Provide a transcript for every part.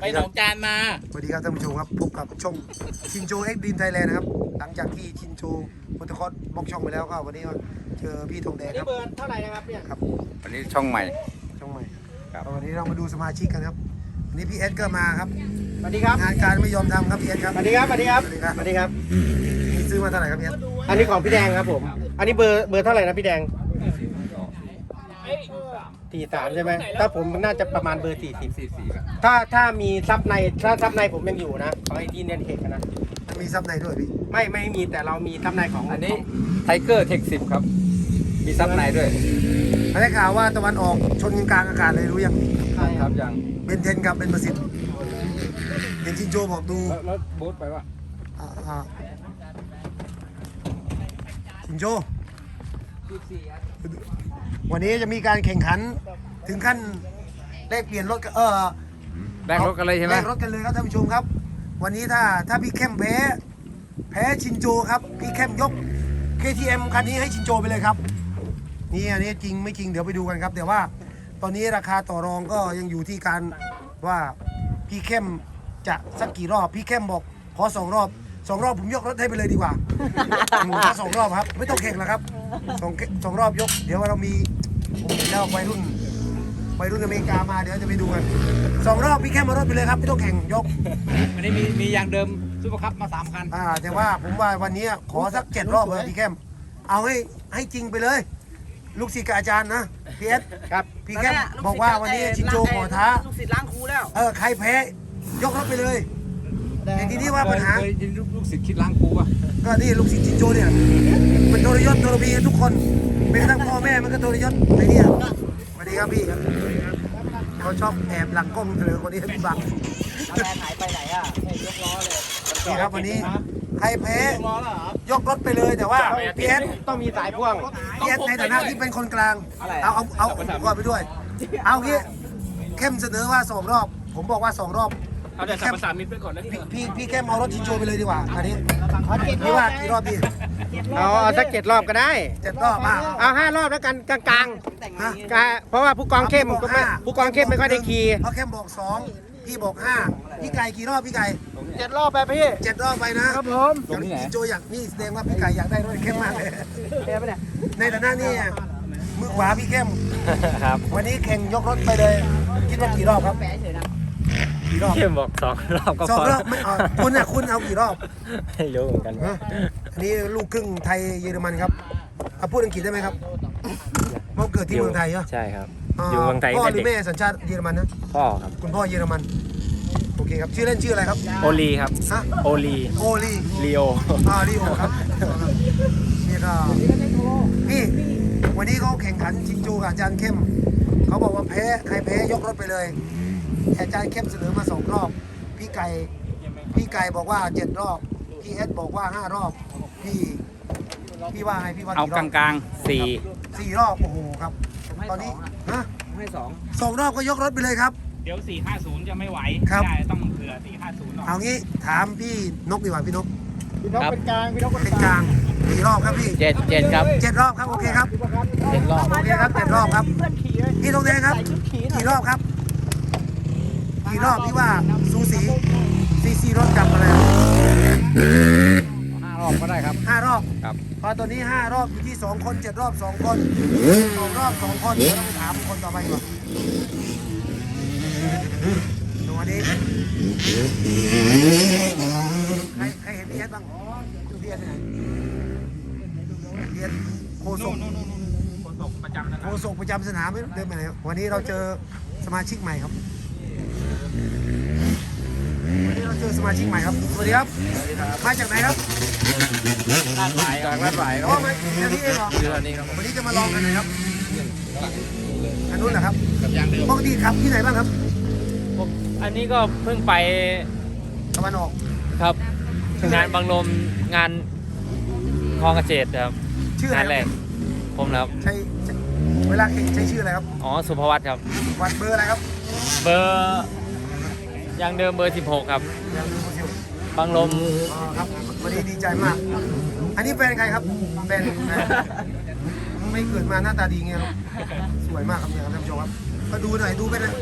ไปหนองจานมา สวัสดีครับท่านผู้ชมครับพบกับช่องชินโจเอ็กดีนไทยแลนด์นะครับ หลังจากที่ชินโจโปรโตคอลบล็อกช่องไปแล้วก็วันนี้ก็เจอพี่ธงแดงนี่ครับเบอร์เท่าไหร่นะครับเนี่ยครับวันนี้ช่องใหม่ ช่องใหม่ครับ วันนี้เรามาดูสมาชิกกันครับวันนี้พี่เอสก็มาครับสวัสดีครับงานการไม่ยอมทำครับพี่เอสครับสวัสดีครับสวัสดีครับสวัสดีครับสวัสดีครับนี่ซื้อมาเท่าไหร่ครับพี่เอสอันนี้ของพี่แดงครับผม อันนี้เบอร์เบอร์เท่าไหร่นะพี่แดง สี่สามใช่ไหมถ้าผมน่าจะประมาณเบอร์สี่สิบสี่สี่ครับถ้าถ้ามีซับในถ้าซับในผมยังอยู่นะของไอทีเน็ตเทคนะมันมีซับในด้วยพี่ไม่ไม่มีแต่เรามีซับในของอันนี้ไทเกอร์เทคสิบครับ มีซับในด้วยมาได้ข่าวว่าตะวันออกชนกันกลางอากาศเลยรู้ยังใช่คครัรับบยังเบนเทนกับเบนประสิทธิ์เห็นชินโจบอกดูแล้วแล้วโบ๊ทไปว่าอ่าอ่าชินโจ วันนี้จะมีการแข่งขันถึงขั้นแลกเปลี่ยนรถกันเออแลกรถกันเลยใช่ไหมแลกรถกันเลยครับท่านผู้ชมครับ วันนี้ถ้าถ้าพี่เข้มแพ้ แพ้ชินโจครับ พี่เข้มยก KTM คันนี้ให้ชินโจไปเลยครับ นี่อันนี้จริงไม่จริงเดี๋ยวไปดูกันครับ แต่ว่าตอนนี้ราคาต่อรองก็ยังอยู่ที่การว่าพี่เข้มจะสักกี่รอบ พี่เข้มบอกขอสองรอบสองรอบผมยกรถให้ไปเลยดีกว่าอืมถ้าสองรอบครับ ไม่ต้องแข่งแล้วครับสองสองรอบยก เดี๋ยวเรามี ผมเห็นแล้ววัยรุ่นวัยรุ่นอเมริกามาเดี๋ยวจะไปดูกันสองรอบพี่แค่มารถไปเลยครับไม่ต้องแข่งยกวันนี้มีมียางเดิมซุปเปอร์คัพมาสามคันอ่าแต่ว่าผมว่าวันนี้ขอสักเจ็ดรอบเลยพี่แคมเอาให้ให้จริงไปเลย ลูกศิษย์กับอาจารย์นะพี่เอสครับพี่แคมบอกว่าวันนี้ชินโจขอท้าลูกศิษย์ล้างครูแล้วเออใครแพ้ยกรถไปเลย แต่ทีนี้ว่าปัญหา เคยยินลูกลูกศิษย์คิดล้างครูป่ะก็นี่ลูกศิษย์ชินโจเนี่ยมันโทรยศโทรพีทุกคนแม้กระทั่งพ่อแม่มันก็โทรยศไอ้เนี่ยสวัสดีครับพี่ครับเขาชอบแอบหลังกล้องเธอคนนี้ให้พี่บังแฟนหายไปไหนอะไม่ยกล้อเลยนี่ครับวันนี้ใครแพ้ล้อแล้วเหรอยกรถไปเลยแต่ว่าพี่เอสต้องมีสายพ่วงพี่เอสในฐานะที่เป็นคนกลาง เอาเอาเอาอุปกรณ์ไปด้วย เอางี้เข้มเสนอว่าสองรอบ ผมบอกว่าสองรอบ เอาแต่สัมภาษามิตรไปก่อนแล้วพี่พี่พี่เข้มเอารถชินโจไปเลยดีกว่าอันนี้พี่ว่ากี่รอบพี่เอาเอาสักเจ็ดรอบก็ได้ เจ็ดรอบอะเอาห้ารอบแล้วกันกลางฮะๆกะเพราะว่าผู้กองเข้มก็ไม่ผู้กองเข้มไม่ค่อยได้ขี่เพราะเข้มบอกสองพี่บอกห้าพี่ไก่กี่รอบพี่ไก่เจ็ดรอบไปพี่เจ็ดรอบไปนะครับผมตรงนี้ไหนชินโจอยากนี่แสดงว่าพี่ไก่อยากได้รถเข้มมากเลยในฐานะนี่มือขวาพี่เข้มครับวันนี้แข่งยกรถไปเลย คิดว่ากี่รอบครับ กี่รอบเข้มบอกสองรอบก็สองพอรอบไม่เอาคุณอะคุณเอากี่รอบไม่รู้เหมือนกันฮะอันนี้ลูกครึ่งไทยเยอรมันครับเอาพูดอังกฤษได้ไหมครับเพราะเกิดที่เมืองไทยเหรอใช่ครับอ่าอยู่เมืองไทยพ่อตั้งหรืแต่อเด็แม่กสัญชาติเยอรมันนะพ่อครับคุณพ่อเยอรมันโอเคครับชื่อเล่นชื่ออะไรครับโอลีครับฮะโอลีโอลีลีโออ่าลีโอครับนี่ก็พี่วันนี้เขาแข่งขันชิงจูกับอาจารย์เข้ม เขาบอกว่าแพ้ใครแพ้ยกรถไปเลย แต่อาจารย์เข้มเสนอมาสองรอบ พี่ไก่พี่ไก่บอกว่าเจ็ดรอบ พี่เอสบอกว่าห้ารอบ พี่พี่ว่าไงพี่ว่าเอากี่รกอบลางๆสี่สี่รอบโอ้โหครับ ตอนนี้ฮะให้สองสองรอบก็ยกรถไปเลยครับ เดี๋ยว 450 จะไม่ไหวครับ ได้ต้องเผื่อ 450หน่อยเอางี้ถามพี่นกดีกว่าพี่นกพี่นกเป็นกลางพี่นกเป็นเป็นกกลางลางกี่รอบครับพี่เจ็ดเจ็ดครับเจ็ดรอบครับโอเคครับ เจ็ดรอบโอเคครับเจ็ดรอบครับเพื่อนขี่เลยพี่ตรงแดงครับใส่ชุดขี่หน่อยกี่รอบครับ กี่รอบพี่ว่าสูสีซีซีรถกลับมาแล้วห้ารอบก็ได้ครับห้ารอบครับพอตอนนี้ห้ารอบอยู่ที่สองคนเจ็ดรอบสองคนสองรอบสองคนเดี๋ยวเราไปถามคนต่อไปก่อนดูอันนี้ใครใครเห็นพี่เอสบ้างพี่เอสที่ไหนพี่เอสโคศกฝนตกประจำนะโฆษกประจำสนามเดินไปไหนครับวันนี้เราเจอสมาชิกใหม่ครับ วันนี้เราเจอสมาชิกใหม่ครับ สวัสดีครับ มาจากไหนครับลาดหวายจากลาดหวายอ๋อมาแค่นี้เองเหรอคืออันนี้ครับวันนี้จะมาลองกันหน่อยครับอันนู้นเหรอครับกับยางเดิมปกติขับที่ไหนบ้างครับ อันนี้ก็เพิ่งไปตะวันออกครับ งานบางลมงานคลองเกษตรครับชื่ออะไรงานแรคกรับผมนะครับใช่ใช่เวลาแข่งใช้ชื่ออะไรครับ อ๋อ สุภวัตครับ วัดเบอร์อะไรครับ เบอร์ ยังเดิมเบอร์ 16 ครับ ยังดูซิวบางลม อ๋อครับวันนี้ดีใจมาก อันนี้แฟนใครครับแฟนแฟนไม่เกิดมาหน้าตาดีเงี้ยหรอกสวยมากครับเนี่ยครับท่านผู้ชมครับ ก็ดูหน่อยดูไปนะ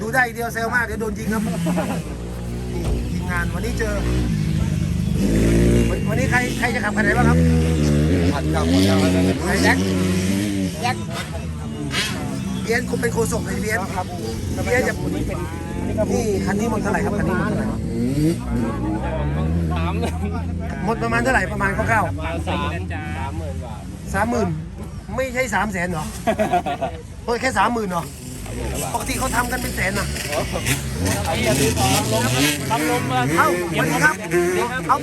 ดูได้อีกเดียวเซลมากเดี๋ยวโดนยิงครับนี่ทีมงานวันนี้เจอ วันวันนี้ใครใครจะขับคันไหนบ้างครับผัดกับใครแจ็คแจ็คเบียนคุณเป็นโคศกเลยเบียนเบียนจะนี่ คันนี้หมดเท่าไหร่ครับคันนี้หมดเท่าไหร่สามหมดประมาณเท่าไหร่ประมาณคร่าวสามสามหมื่นบาทๆสามหมื่นไม่ใช่สามแสนเหรอโอ้ยแค่สามหมื่นเหรอปกติเขาทำกันเป็นแสนนะทำลมมาเอ้าสวัสดีครับเอา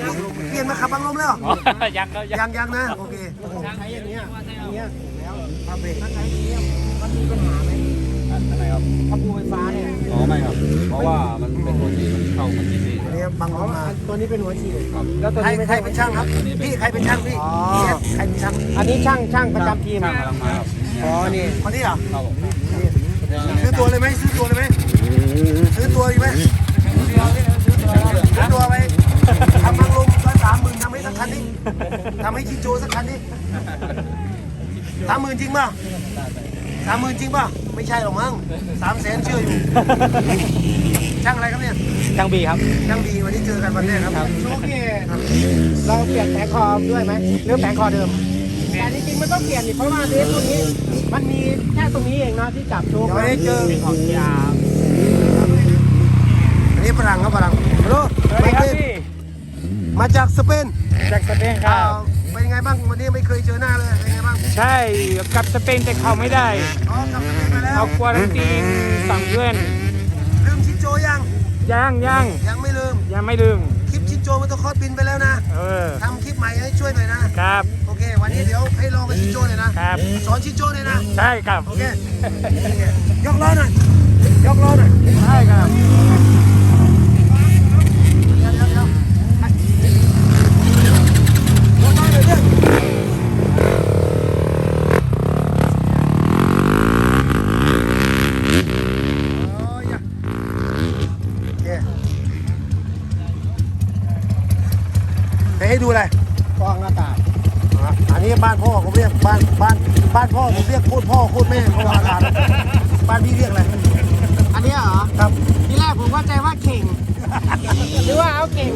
เปลี่ยนมาขับบังลมแล้วเหรอ ยังก็ยังยังยังนะ โอเคใช้อย่างเนี้ยอย่างเนี้ยครับเบรกถ้าใช้อย่างเนี้ยมันมีปัญหาไหมอันไหน ครับถ้าปูไฟฟ้าเนี่ยอ๋อไม่ครับ เพราะว่ามันเป็นตัวสีมันเข้ามันที่นี่อันนี้บังลอ๋อมมาตัวนี้เป็นหัวฉีดครับ แล้วตัวใครนี้ไม่ใครใช่เป็นช่างครับ พี่ใครเป็นช่างพี่อ๋อเนี่ยใครเป็นช่างอันนี้ช่างช่างประจำทีมช่างกำลังมาครับอ๋อนี่คนนี้เหรอ ครับผมซื้อตัวเลยไหมซื้อตัวเลยไหมซื้อตัวดีไหมซื้อตัวไปทำบังลมก็สามหมื่นทำให้สักคันนี้ทำให้ชินโจสักคันนี้สามหมื่นจริงป่ะ สามหมื่นจริงป่ะ ไม่ใช่หรอกมั้งสามแสนเชื่ออยู่ ช่างอะไรครับเนี่ยช่างบีครับ ช่างบีวันนี้เจอกันวันแรกครับโชคเนี่ยเราเปลี่ยนแผงคอด้วยไหมหรือแผงคอเดิม แต่จริงๆมันต้องเปลี่ยนนี่เพราะว่าเดฟตัวนี้ มันมีแค่ตรงนี้เองนะที่จับโชคเดี๋ยววันนี้เจอของยาอันนี้ฝรั่งครับฝรั่งฮัลโหลมาเกนมาจากสเปนจากสเปนคอ่ารับ เป็นไงบ้างวันนี้ไม่เคยเจอหน้าเลย เป็นไงบ้างใช่กับสเปนแต่เขาไม่ได้ อ๋อกลับสเปนมาแล้วเขาควารันตีนสั่งเพื่อนลืมชินโจยังย่างย่างยังไม่ลืม ยังไม่ลืม คลิปชินโจมันต้องคอดบินไปแล้วนะเออ ทำคลิปใหม่ให้ช่วยหน่อยนะครับ โอเค วันนี้เดี๋ยวให้ลองกับชินโจหน่อยนะครับ สอนชินโจหน่อยนะใช่ครับโอเคยกล้อหน่อยยกล้อหน่อยใช่ครับ โคตรพ่อโคตรแม่เพราะว่าอากาศบ้านพี่เรียกอะไรอันเนี้ยเหรอครับทีแรกผมเข้าใจว่าเข่งหรือว่าเอาเข่ง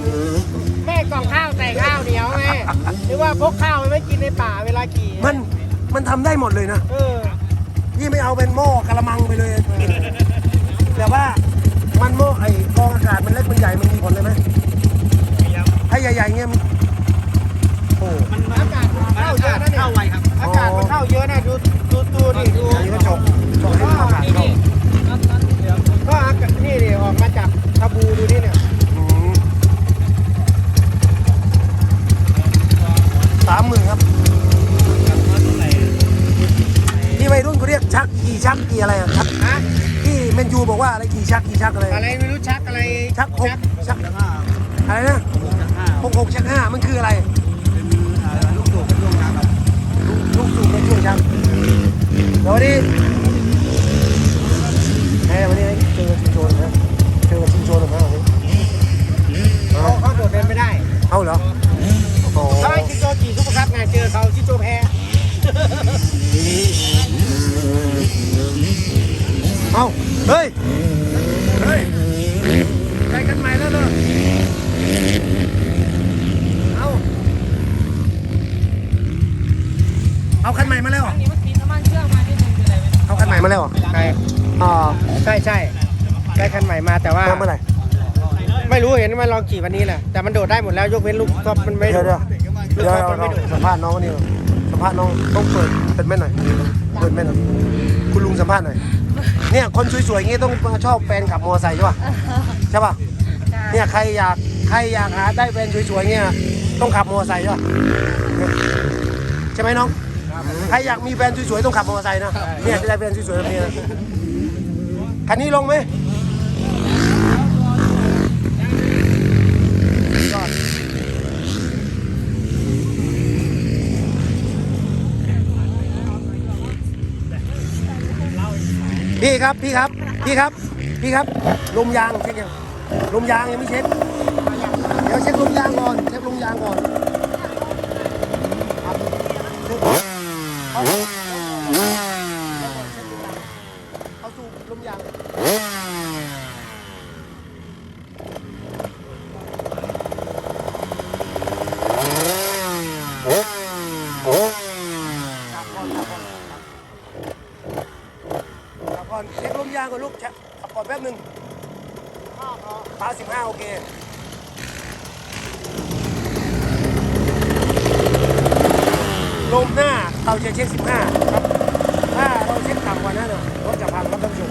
แม่กล่องข้าวใส่ข้าวเหนียวไงหรือว่าพกข้าวไปไว้กินในป่าเวลาขี่มันมันทำได้หมดเลยนะเออพี่ไม่เอาเป็นหม้อกระมังไปเลยแต่ว่ามันหม้อไอ้กรองอากาศมันเล็กมันใหญ่มันมีผลเลยไหมถ้าใหญ่ๆเงี้ยมันโอ้อากาศมันเข้าเยอะนะเนี่ยเข้าไวครับอากาศมันเข้าเยอะนะดู ดูดูดิดูอันนี้ก็จบจบให้มันอากาศเข้าก็อากาศนี่ดิออกมาจากชาบูดูดิเนี่ยอืมสามหมื่นครับที่วัยรุ่นเขาเรียกชักกี่ชักกี่อะไรอะชักฮะที่เมนยูบอกว่าอะไรกี่ชักกี่ชักอะไรอะไรไม่รู้ชักอะไรชักหกชักอะไรนะหกหกชักห้ามันคืออะไร เม่มาแต่ว่าเอาเมื่อไหร่ไม่รู้เห็นมันลองขี่วันนี้แหละแต่มันโดดได้หมดแล้วยกเว้นลูกท็อปมันไม่เดี๋ยวโดเดี๋ยวดเดี๋ยวลูกท็อปเรามันไม่โดดสัมภาษณ์น้องคนนี้หน่อยสัมภาษณ์น้องต้องเปิดเปิดแม่หน่อยเปิดแม่หน่อยคุณลุงสัมภาษณ์หน่อยเนี่ยคนสวยๆอย่างงี้ต้องมาชอบแฟนขับมอเตอร์ไซค์ใช่ป่ะใช่ป่ะเนี่ยใครอยากใครอยากหาได้แฟนสวยๆเงี้ยต้องขับมอเตอร์ไซค์ใช่ป่ะใช่ไหมน้องใครอยากมีแฟนสวยๆต้องขับมอเตอร์ไซค์นะเนี่ยจะได้แฟนสวยๆแบบนี้นะคันนี้ลงไหม พี่ครับพี่ครับพี่ครับพี่ครับลมยางเช็คยังลมยางยังไม่เช็คเดี๋ยวเช็คลมยางก่อนเช็คลมยางก่อนครับเอาเอาสูบลม ก่อนลูกจะขับก่อนแป๊บหนึงปลาสิบห้าโอเคลมหน้าเราจะเช็ค15ครับ ถ้าเราเช็คต่ำกว่านั้นน่ะรถจะพังครับท่านผู้ชม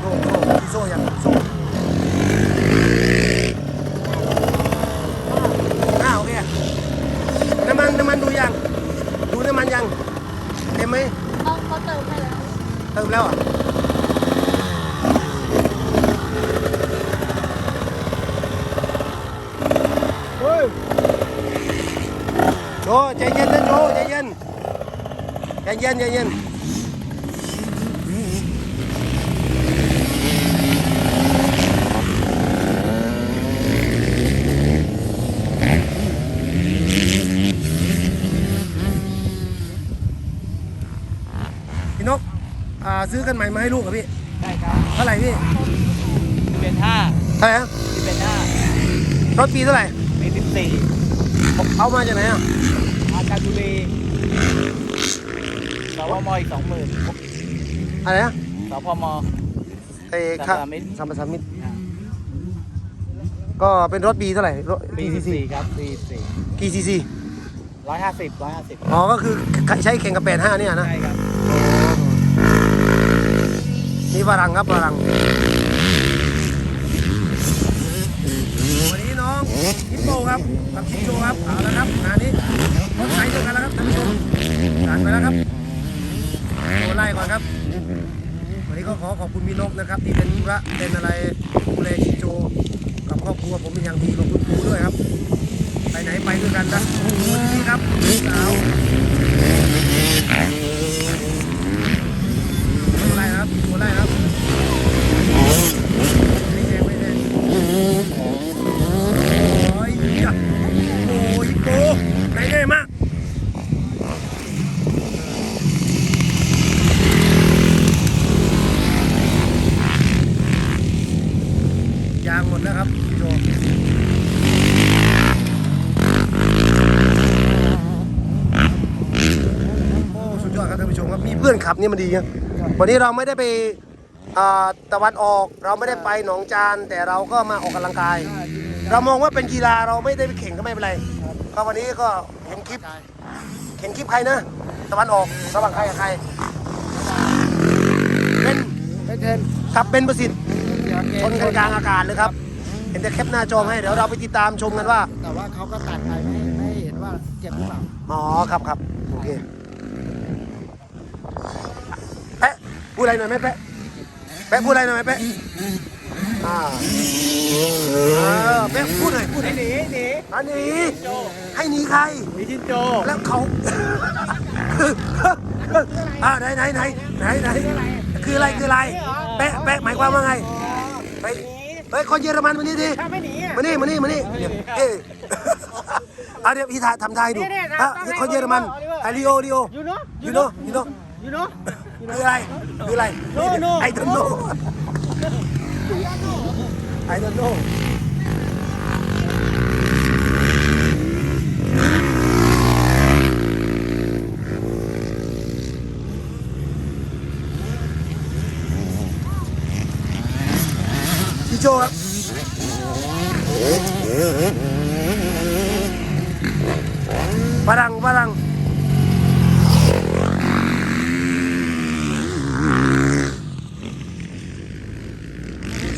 โซ่โซ่มีโซ่ยังโซ่อ้าวโอเคน้ำมันน้ำมันดูยัง ดูน้ำมัน ยังเต็มไหมเขาเขาเติมให้แล้วเติมแล้วอะโจใจเย็นนะโจใจเย็นใจเย็นใจเย็นพี่นก อ่าซื้อกันใหม่มาให้ลูกเหรอพี่ได้ครับเท่าไหร่พี่เป็นห้าเท่าไหร่ฮะเป็นห้ารถปีเท่าไหร่มีสิบสี่เอามาจากไหนอะอาการบุรีสพมอีกสองหมื่นอะไรนะสพมไอ้สัค่ะมปทานมิตรสัมปทานมิตรก็เป็นรถปีเท่าไหร่รถปีกี่ซีซีสี่ครับปีสี่กี่ซีซีร้อยห้าสิบร้อยห้าสิบอ๋อก็คือใช้แข่งกับแปดห้าเนี่ยนะใช่ครับ นี่ฝรั่งครับฝรั่งวันนี้น้องฮิปโปครับกับชิโจครับเอาละครับงานนี้รถไถเดียวกันแล้วครับท่านผู้ชมผ่านไปแล้วครับโไล่ก่อนครับ วันนี้ก็ขอขอบคุณพี่นกนะครับ ที่เป็นธุระเป็นอะไรดูแลชิโจ กับครอบครัวผมเป็นอย่างดีขอบคุณครูด้วยครับ ไปไหนไปด้วยกันนะโอ้โหนี่ครับสาว ไล่ครับไม่แดงไม่แดงโอ้ยจ้ะโอ้ยโกไหนได้มากยางหมดแล้วครับพี่โจโอ้สุดยอดครับท่านผู้ชมครับมีเพื่อนขับนี่มันดีครับ วันนี้เราไม่ได้ไปอ่าตะวันออกเราไม่ได้ไปหนองจานแต่เราก็มาออกกำลังกาย เรามองว่าเป็นกีฬาเราไม่ได้ไปแข่งก็ไม่เป็นไรก็วันนี้ก็เห็นคลิปเห็นคลิปใครนะตะวันออกระหว่างใครกับใครเป็นเป็นเทนขับเป็นประสิทธิ์ชนกันกลางอากาศเลยครับ เห็นแต่แคปหน้าจอให้เดี๋ยวเราไปติดตามชมกันว่า แต่ว่าเขาก็ตัดไปไม่ไม่เห็นว่าเจ็บหรือเปล่าอ๋อครับครับโอเคแปะ พูดอะไรหน่อยไหมแปะแปะพูดอะไรหน่อยไหมแปะอ่าเออแปะพูดหน่อยพูดหน่อยหนีหนีอันนี้ให้หนีใคร หนีชินโจแล้วเขา อ่าไหนไหนไหนไหนไหนคืออะไรคืออะไร แปะแปะหมายความว่าไงไปเฮ้ยคนเยอรมันมานี่ดิถ้าไม่หนีอะ มานี่มานี่มานี่เอ๊ะเอาเดี๋ยวพี่ถ่ายทำท่าให้ดูเนี่ยเนี่ยอะต้องให้คนเยอรมัน Oliver ไอริโอริโอ ยูโน่ยูโนยูโนยูโน่ คืออะไรคืออะไร No, no. ไอ don't know I don't know พี่โจครับฝรั่งฝรั่ง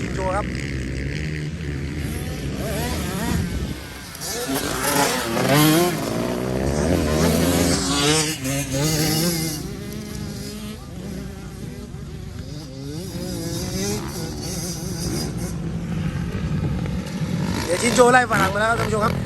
ชินโจ ครับเดี๋ยวชินโจไล่ฝรั่งมาแล้วครับท่านผู้ชมครับ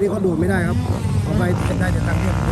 นี้ขาดูดไม่ได้ครับขอไปได้แต่ทางเทียบ